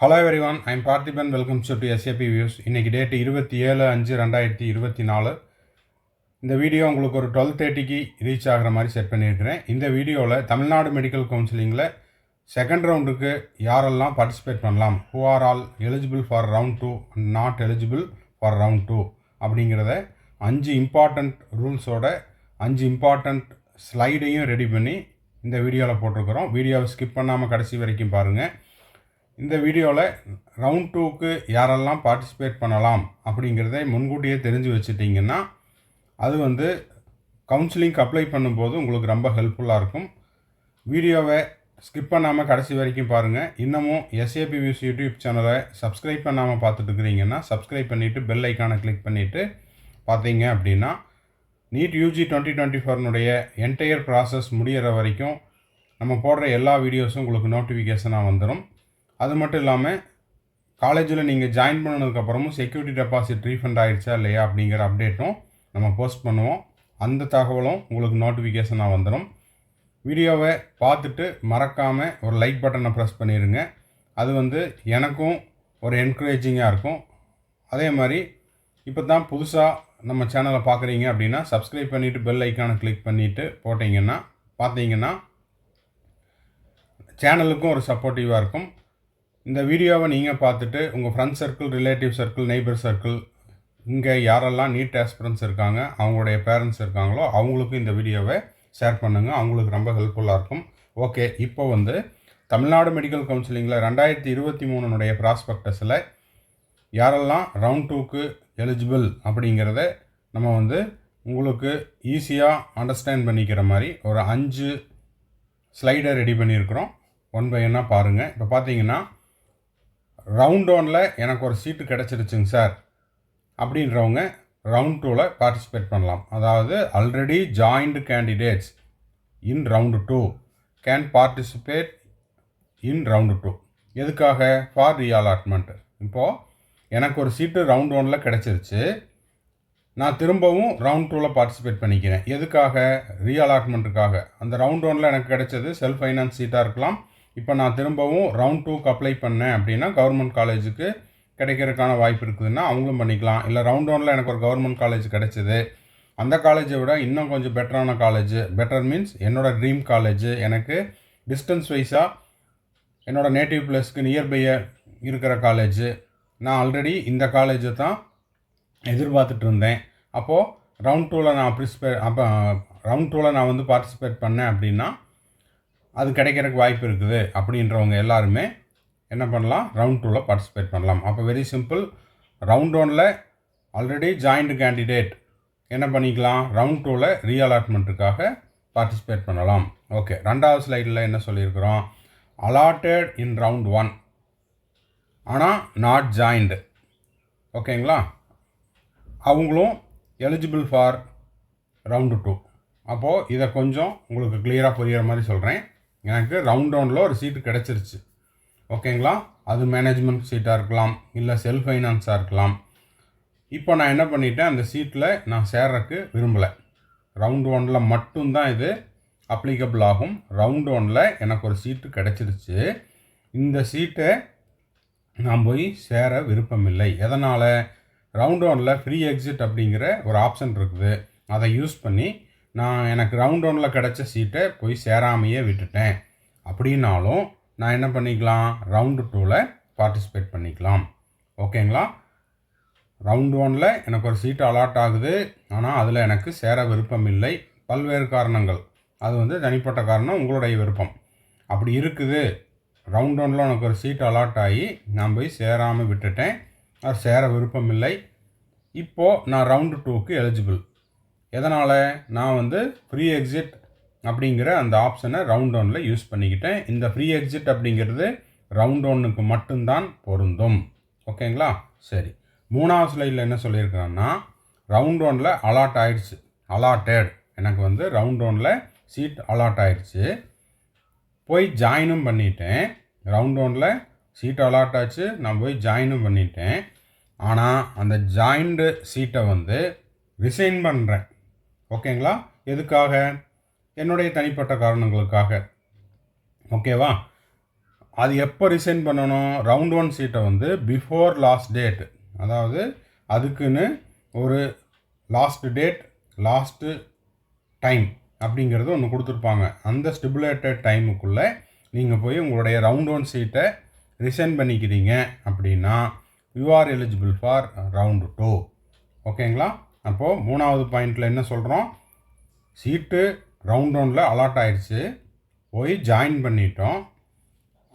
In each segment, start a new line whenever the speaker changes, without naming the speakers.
Hello everyone I'm Parthiban welcome to to SAP views இன்றைக்கி date இருபத்தி ஏழு அஞ்சு ரெண்டாயிரத்தி இருபத்தி நாலு. இந்த வீடியோ உங்களுக்கு ஒரு டுவெல் தேர்ட்டிக்கு ரீச் ஆகிற மாதிரி செட் பண்ணியிருக்கிறேன். இந்த வீடியோவில் தமிழ்நாடு மெடிக்கல் கவுன்சிலிங்கில் செகண்ட் ரவுண்டுக்கு யாரெல்லாம் பார்ட்டிசிபேட் பண்ணலாம்? Who are all eligible for round two not eligible for round two அப்படிங்கிறத அஞ்சு இம்பார்ட்டண்ட் ரூல்ஸோட அஞ்சு இம்பார்ட்டண்ட் ஸ்லைடையும் ரெடி பண்ணி இந்த வீடியோவில் போட்டிருக்கிறோம். வீடியோவை ஸ்கிப் பண்ணாமல் கடைசி வரைக்கும் பாருங்கள் இந்த வீடியோவில் ரவுண்ட் டூக்கு யாரெல்லாம் பார்ட்டிசிபேட் பண்ணலாம் அப்படிங்கிறத முன்கூட்டியே தெரிஞ்சு வச்சுட்டிங்கன்னா அது வந்து கவுன்சிலிங்க்கு அப்ளை பண்ணும்போது உங்களுக்கு ரொம்ப ஹெல்ப்ஃபுல்லாக இருக்கும். வீடியோவை ஸ்கிப் பண்ணாமல் கடைசி வரைக்கும் பாருங்கள் இன்னமும் எஸ்ஏபி வியூஸ் யூடியூப் சேனலை சப்ஸ்கிரைப் பண்ணாமல் பார்த்துட்டு இருக்கிறீங்கன்னா சப்ஸ்கிரைப் பண்ணிவிட்டு பெல் ஐக்கானை கிளிக் பண்ணிவிட்டு பார்த்தீங்க அப்படின்னா நீட் யூஜி டுவெண்ட்டி டுவெண்ட்டி ஃபோர்னுடைய என்டையர் ப்ராசஸ் முடியிற வரைக்கும் நம்ம போடுற எல்லா வீடியோஸும் உங்களுக்கு நோட்டிஃபிகேஷனாக வந்துடும் அது மட்டும் இல்லாமல் காலேஜில் நீங்கள் ஜாயின் பண்ணதுக்கப்புறமும் செக்யூரிட்டி டெபாசிட் ரீஃபண்ட் ஆகிடுச்சா இல்லையா அப்படிங்கிற அப்டேட்டும் நம்ம போஸ்ட் பண்ணுவோம். அந்த தகவலும் உங்களுக்கு நோட்டிஃபிகேஷனாக வந்துடும் வீடியோவை பார்த்துட்டு மறக்காமல் ஒரு லைக் பட்டனை ப்ரெஸ் பண்ணிடுங்க அது வந்து எனக்கும் ஒரு என்கரேஜிங்காக இருக்கும். அதே மாதிரி இப்போ தான் புதுசாக நம்ம சேனலை பார்க்குறீங்க அப்படின்னா சப்ஸ்கிரைப் பண்ணிவிட்டு பெல் ஐக்கானை கிளிக் பண்ணிவிட்டு போட்டிங்கன்னா பார்த்தீங்கன்னா சேனலுக்கும் ஒரு சப்போர்ட்டிவாக இருக்கும். இந்த வீடியோவை நீங்கள் பார்த்துட்டு உங்கள் friends circle relative circle neighbour circle இங்கே யாரெல்லாம் நீட் ஆஸ்பிரன்ஸ் இருக்காங்க அவங்களுடைய பேரண்ட்ஸ் இருக்காங்களோ அவங்களுக்கும் இந்த வீடியோவை ஷேர் பண்ணுங்கள் அவங்களுக்கு ரொம்ப ஹெல்ப்ஃபுல்லாக இருக்கும். ஓகே இப்போ வந்து தமிழ்நாடு மெடிக்கல் கவுன்சிலிங்கில் ரெண்டாயிரத்தி இருபத்தி மூணுனுடைய ப்ராஸ்பெக்டஸில் யாரெல்லாம் ரவுண்ட் டூக்கு எலிஜிபிள் அப்படிங்கிறத நம்ம வந்து உங்களுக்கு ஈஸியாக அண்டர்ஸ்டாண்ட் பண்ணிக்கிற மாதிரி ஒரு அஞ்சு ஸ்லைடை ரெடி பண்ணியிருக்கிறோம். ஒன் பை ஒன்னாக பாருங்கள் இப்போ பார்த்தீங்கன்னா ரவுண்ட் ஒனில் எனக்கு ஒரு சீட்டு கிடச்சிருச்சுங்க சார் அப்படின்றவங்க ரவுண்ட் டூவில் பார்ட்டிசிபேட் பண்ணலாம். அதாவது already joined candidates in round two can participate in round two எதுக்காக? ஃபார் ரீஅலாட்மெண்ட் இப்போது எனக்கு ஒரு சீட்டு ரவுண்ட் ஒனில் கிடச்சிருச்சு. நான் திரும்பவும் ரவுண்ட் டூவில் பார்ட்டிசிபேட் பண்ணிக்கிறேன். எதுக்காக? ரீஅலாட்மெண்ட்டுக்காக அந்த ரவுண்ட் ஒனில் எனக்கு கிடைச்சது செல்ஃப் ஃபைனான்ஸ் சீட்டாக இருக்கலாம். இப்போ நான் திரும்பவும் ரவுண்ட் டூக்கு அப்ளை பண்ணேன் அப்படின்னா கவர்மெண்ட் காலேஜுக்கு கிடைக்கிறதுக்கான வாய்ப்பு இருக்குதுன்னா அவங்களும் பண்ணிக்கலாம். இல்லை ரவுண்ட் ஒனில் எனக்கு ஒரு கவர்மெண்ட் காலேஜ் கிடைச்சிது. அந்த காலேஜை விட இன்னும் கொஞ்சம் பெட்டரான காலேஜ் பெட்டர் மீன்ஸ் என்னோடய ட்ரீம் காலேஜ் எனக்கு டிஸ்டன்ஸ் வைஸாக என்னோடய நேட்டிவ் பிளேஸ்க்கு நியர்பையை இருக்கிற காலேஜ் நான் ஆல்ரெடி இந்த காலேஜை தான் எதிர்பார்த்துட்டு இருந்தேன். அப்போது ரவுண்ட் டூவில் நான் ப்ரிஸ்பே அப்போ ரவுண்ட் டூவில் நான் வந்து பார்ட்டிசிபேட் பண்ணேன் அப்படின்னா அது கிடைக்கிறதுக்கு வாய்ப்பு இருக்குது அப்படின்றவங்க எல்லாருமே என்ன பண்ணலாம்? ரவுண்ட் டூவில் பார்ட்டிசிபேட் பண்ணலாம். அப்போ வெரி சிம்பிள் ரவுண்ட் ஒனில் ஆல்ரெடி ஜாயிண்ட் கேண்டிடேட் என்ன பண்ணிக்கலாம்? ரவுண்ட் டூவில் ரீஅலாட்மெண்ட்டுக்காக பார்ட்டிசிபேட் பண்ணலாம். ஓகே ரெண்டாவது ஸ்லைடில் என்ன சொல்லியிருக்கிறோம்? அலாட்டட் இன் ரவுண்ட் ஒன் ஆனால் நாட் ஜாயிண்டு ஓகேங்களா அவங்களும் எலிஜிபிள் ஃபார் ரவுண்டு டூ அப்போது இதை கொஞ்சம் உங்களுக்கு கிளியராக புரிகிற மாதிரி சொல்கிறேன் எனக்கு ரவுண்ட் ரவுண்டில் ஒரு சீட்டு கிடச்சிருச்சு. ஓகேங்களா அது மேனேஜ்மெண்ட் சீட்டாக இருக்கலாம் இல்லை செல்ஃப் ஃபைனான்ஸாக இருக்கலாம். இப்போ நான் என்ன பண்ணிட்டேன் அந்த சீட்டில் நான் சேர்றக்கு விரும்பலை. ரவுண்ட் ஒனில் மட்டும்தான் இது அப்ளிகபிள் ஆகும். ரவுண்ட் ஒனில் எனக்கு ஒரு சீட்டு கிடச்சிருச்சு. இந்த சீட்டை நான் போய் சேர விருப்பமில்லை. எதனால்? ரவுண்ட் ஒனில் ஃப்ரீ எக்ஸிட் அப்படிங்கிற ஒரு ஆப்ஷன் இருக்குது. அதை யூஸ் பண்ணி நான் எனக்கு ரவுண்ட் ஒனில் கிடச்ச சீட்டை போய் சேராமையே விட்டுட்டேன். அப்படின்னாலும் நான் என்ன பண்ணிக்கலாம்? ரவுண்டு டூவில் பார்ட்டிசிபேட் பண்ணிக்கலாம். ஓகேங்களா ரவுண்ட் ஒனில் எனக்கு ஒரு சீட்டு அலாட் ஆகுது. ஆனால் அதில் எனக்கு சேர விருப்பம் இல்லை. பல்வேறு காரணங்கள். அது வந்து தனிப்பட்ட காரணம் உங்களுடைய விருப்பம். அப்படி இருக்குது. ரவுண்ட் ஒனில் உனக்கு ஒரு சீட் அலாட் ஆகி நான் போய் சேராமல் விட்டுட்டேன். அது சேர விருப்பம் இல்லை. இப்போது நான் ரவுண்டு டூக்கு எலிஜிபிள் எதனால் நான் வந்து ஃப்ரீ எக்ஸிட் அப்படிங்கிற அந்த ஆப்ஷனை ரவுண்ட் ஒனில் யூஸ் பண்ணிக்கிட்டேன். இந்த ஃப்ரீ எக்ஸிட் அப்படிங்கிறது ரவுண்ட் ஒன்னுக்கு மட்டும்தான் பொருந்தும். ஓகேங்களா சரி. மூணாவது ஸ்லைடில் என்ன சொல்லியிருக்காங்கன்னா ரவுண்ட் ஒனில் அலாட் ஆயிடுச்சு. அலாட்டட் எனக்கு வந்து ரவுண்ட் ஒனில் சீட் அலாட் ஆயிடுச்சு. போய் ஜாயினும் பண்ணிட்டேன். ரவுண்ட் ஒனில் சீட் அலாட் ஆச்சு. நான் போய் ஜாயினும் பண்ணிட்டேன். ஆனால் அந்த ஜாயின்டு சீட்டை வந்து ரிசைன் பண்ணுறேன் ஓகேங்களா? எதுக்காக? என்னுடைய தனிப்பட்ட காரணங்களுக்காக. ஓகேவா? அது எப்போ ரிசைன் பண்ணணும்? ரவுண்ட் ஒன் சீட்டை வந்து பிஃபோர் லாஸ்ட் டேட் அதாவது அதுக்குன்னு ஒரு லாஸ்ட் டேட் லாஸ்ட்டு டைம் அப்படிங்கிறது ஒன்று கொடுத்துருப்பாங்க. அந்த ஸ்டிபுலேட்டட் டைமுக்குள்ளே நீங்கள் போய் உங்களுடைய ரவுண்ட் ஒன் சீட்டை ரிசைன் பண்ணிக்கிறீங்க அப்படின்னா you are eligible for round two ஓகேங்களா? அப்போது மூணாவது பாயிண்டில் என்ன சொல்கிறோம் சீட்டு ரவுண்ட் ரவுண்டில் அலாட் ஆயிடுச்சு. போய் ஜாயின் பண்ணிட்டோம்.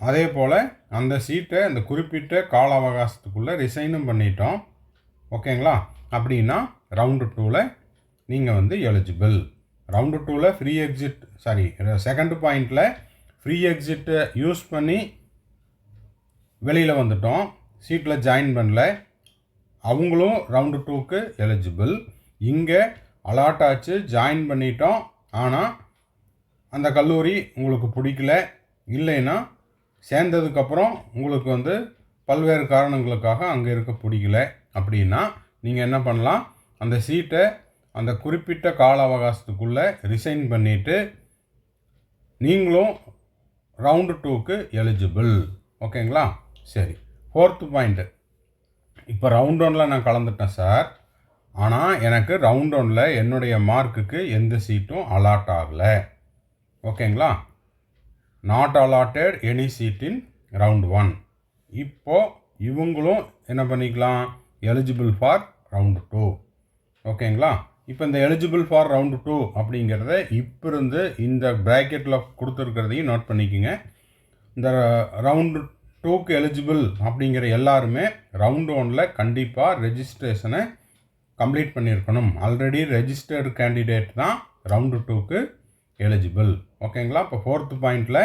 அதே போல் அந்த சீட்டை அந்த குறிப்பிட்ட கால அவகாசத்துக்குள்ளே ரிசைனும் பண்ணிட்டோம். ஓகேங்களா அப்படின்னா ரவுண்டு டூவில் நீங்கள் வந்து எலிஜிபிள் ரவுண்டு டூவில் ஃப்ரீ எக்ஸிட் சாரி செகண்ட் பாயிண்டில் ஃப்ரீ எக்ஸிட்டை யூஸ் பண்ணி வெளியில் வந்துட்டோம். சீட்டில் ஜாயின் பண்ணல. அவங்களும் ரவுண்டு டூக்கு எலிஜிபிள் இங்கே அலாட் ஆச்சு ஜாயின் பண்ணிட்டோம். ஆனால் அந்த கல்லூரி உங்களுக்கு பிடிக்கல இல்லைன்னா சேர்ந்ததுக்கப்புறம் உங்களுக்கு வந்து பல்வேறு காரணங்களுக்காக அங்கே இருக்க பிடிக்கல. அப்படின்னா நீங்கள் என்ன பண்ணலாம் அந்த சீட்டை அந்த குறிப்பிட்ட கால அவகாசத்துக்குள்ளே ரிசைன் பண்ணிவிட்டு நீங்களும் ரவுண்டு டூக்கு எலிஜிபிள் ஓகேங்களா சரி. ஃபோர்த்து பாயிண்ட்டு இப்போ ரவுண்ட் ஒனில் நான் கலந்துட்டேன் சார் ஆனால் எனக்கு ரவுண்ட் ஒனில் என்னுடைய மார்க்குக்கு எந்த சீட்டும் அலாட் ஆகலை. ஓகேங்களா? Not allotted any seat in round one இப்போது இவங்களும் என்ன பண்ணிக்கலாம்? எலிஜிபிள் ஃபார் ரவுண்டு டூ ஓகேங்களா? இப்போ இந்த எலிஜிபிள் ஃபார் ரவுண்டு டூ அப்படிங்கிறத இப்போ இருந்து இந்த ப்ராக்கெட்டில் கொடுத்துருக்கிறதையும் நோட் பண்ணிக்கோங்க. இந்த ரவுண்டு டூக்கு எலிஜிபிள் அப்படிங்கிற எல்லாருமே ரவுண்டு ஒனில் கண்டிப்பாக ரெஜிஸ்ட்ரேஷனை கம்ப்ளீட் பண்ணியிருக்கணும். ஆல்ரெடி ரெஜிஸ்டர்டு கேண்டிடேட் தான் ரவுண்டு டூக்கு எலிஜிபிள் ஓகேங்களா இப்போ ஃபோர்த்து பாயிண்டில்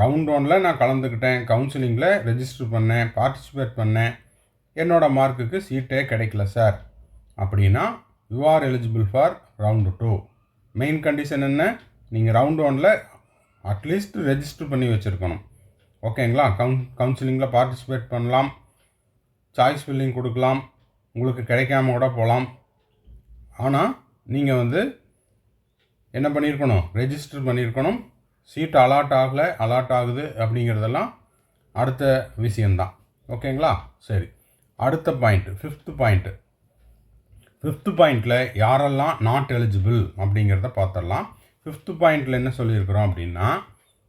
ரவுண்ட் ஒனில் நான் கலந்துக்கிட்டேன். கவுன்சிலிங்கில் ரெஜிஸ்டர் பண்ணேன். பார்ட்டிசிபேட் பண்ணேன். என்னோடய மார்க்குக்கு சீட்டே கிடைக்கல சார் அப்படின்னா you are eligible for round two main condition என்ன? நீங்கள் ரவுண்ட் ஒனில் அட்லீஸ்ட் ரெஜிஸ்டர் பண்ணி வச்சுருக்கணும். ஓகேங்களா? கவுன் கவுன்சிலிங்கில் பார்ட்டிசிபேட் பண்ணலாம். சாய்ஸ் ஃபில்லிங் கொடுக்கலாம். உங்களுக்கு கிடைக்காம கூட போகலாம் ஆனால் நீங்கள் வந்து என்ன பண்ணியிருக்கணும் ரெஜிஸ்டர் பண்ணியிருக்கணும் சீட் அலாட் ஆகலை அலாட் ஆகுது அப்படிங்கிறதெல்லாம் அடுத்த விஷயந்தான் ஓகேங்களா? சரி. அடுத்த பாயிண்ட்டு ஃபிஃப்த்து பாயிண்ட்டு ஃபிஃப்த்து பாயிண்டில் யாரெல்லாம் நாட் எலிஜிபிள் அப்படிங்கிறத பார்த்துடலாம். ஃபிஃப்த்து பாயிண்டில் என்ன சொல்லியிருக்கிறோம் அப்படின்னா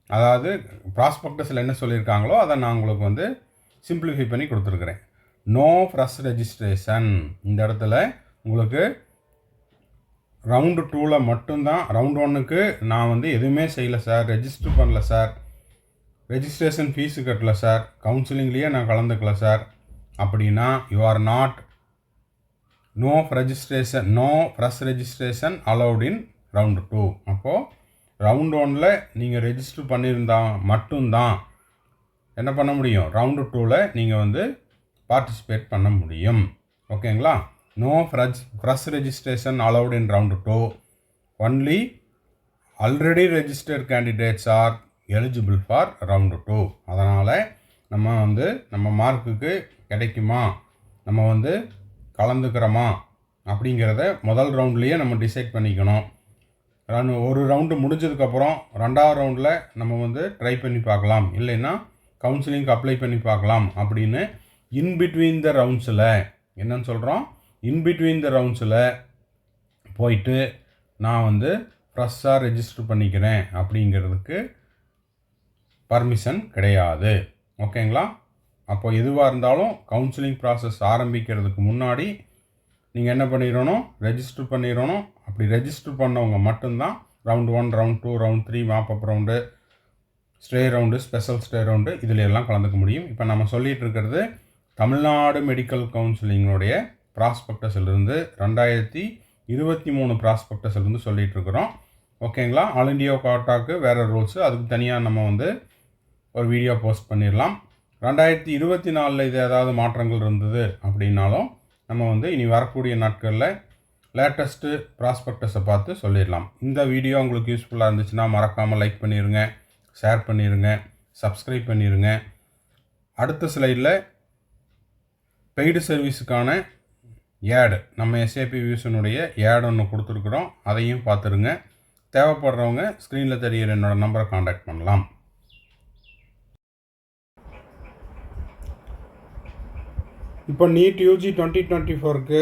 அதாவது ப்ராஸ்பெக்டஸில் என்ன சொல்லியிருக்காங்களோ அதை நான் உங்களுக்கு வந்து சிம்பிளிஃபை பண்ணி கொடுத்துருக்குறேன். நோ ஃப்ரெஷ் ரெஜிஸ்ட்ரேஷன் இந்த இடத்துல உங்களுக்கு ரவுண்டு டூவில் மட்டும்தான் ரவுண்ட் ஒன்னுக்கு நான் வந்து எதுவுமே செய்யலை சார் ரெஜிஸ்டர் பண்ணல சார் ரெஜிஸ்ட்ரேஷன் ஃபீஸு கட்டல சார் கவுன்சிலிங்லேயே நான் கலந்துக்கல சார் அப்படின்னா you are not no registration no fresh registration allowed in round two அப்போது ரவுண்ட் ஒனில் நீங்கள் ரெஜிஸ்டர் பண்ணியிருந்தா மட்டும்தான் என்ன பண்ண முடியும்? ரவுண்டு டூவில் நீங்கள் வந்து பார்ட்டிசிபேட் பண்ண முடியும். ஓகேங்களா no fresh fresh registration allowed in round two only already registered candidates are eligible for round two அதனால் நம்ம வந்து நம்ம மார்க்குக்கு கிடைக்குமா? நம்ம வந்து கலந்துக்கிறோமா? அப்படிங்கிறத முதல் ரவுண்ட்லேயே நம்ம டிசைட் பண்ணிக்கணும். ரன் ஒரு ரவுண்டு முடிஞ்சதுக்கப்புறம் ரெண்டாவது ரவுண்டில் நம்ம வந்து ட்ரை பண்ணி பார்க்கலாம். இல்லைன்னா கவுன்சிலிங்க்கு அப்ளை பண்ணி பார்க்கலாம் அப்படின்னு இன்பிட்வீன் த ரவுண்ட்ஸில் என்னன்னு சொல்கிறோம் இன்பிட்வீன் த ரவுண்ட்ஸில் போயிட்டு நான் வந்து ஃப்ரெஷ்ஷாக ரெஜிஸ்டர் பண்ணிக்கிறேன் அப்படிங்கிறதுக்கு பர்மிஷன் கிடையாது. ஓகேங்களா? அப்போ எதுவாக இருந்தாலும் கவுன்சிலிங் ப்ராசஸ் ஆரம்பிக்கிறதுக்கு முன்னாடி நீங்கள் என்ன பண்ணிடணும்? ரெஜிஸ்டர் பண்ணிடணும். அப்படி ரெஜிஸ்டர் பண்ணவங்க மட்டும்தான் round one round two round three mop up round stray round special stray round இதில் எல்லாம் கலந்துக்க முடியும். இப்போ நம்ம சொல்லிகிட்டு இருக்கிறது தமிழ்நாடு மெடிக்கல் கவுன்சிலிங்கினுடைய ப்ராஸ்பெக்டஸிலிருந்து ரெண்டாயிரத்தி இருபத்தி மூணு ப்ராஸ்பெக்டஸ்லேருந்து சொல்லிகிட்டு இருக்கிறோம். ஓகேங்களா ஆல் இண்டியா கோட்டாக்கு வேறு ரூல்ஸு அதுக்கு தனியாக நம்ம வந்து ஒரு வீடியோ போஸ்ட் பண்ணிடலாம். ரெண்டாயிரத்தி இருபத்தி நாலில் இது ஏதாவது மாற்றங்கள் இருந்தது அப்படின்னாலும் நம்ம வந்து இனி வரக்கூடிய நாட்களில் லேட்டஸ்ட்டு ப்ராஸ்பெக்டஸை பார்த்து சொல்லிடலாம். இந்த வீடியோ உங்களுக்கு யூஸ்ஃபுல்லாக இருந்துச்சுன்னா மறக்காமல் லைக் பண்ணிடுங்க ஷேர் பண்ணிடுங்க சப்ஸ்கிரைப் பண்ணிடுங்க அடுத்த ஸ்லைடில் பெய்டு சர்வீஸுக்கான ஏடு நம்ம எஸ்ஏபி வியூஸனுடைய ஏடு ஒன்று கொடுத்துருக்குறோம். அதையும் பார்த்துருங்க. தேவைப்படுறவங்க ஸ்க்ரீனில் தெரிகிற என்னோடய நம்பரை காண்டாக்ட் பண்ணலாம். இப்போ நீட் யூஜி டுவெண்ட்டி டுவெண்ட்டி ஃபோருக்கு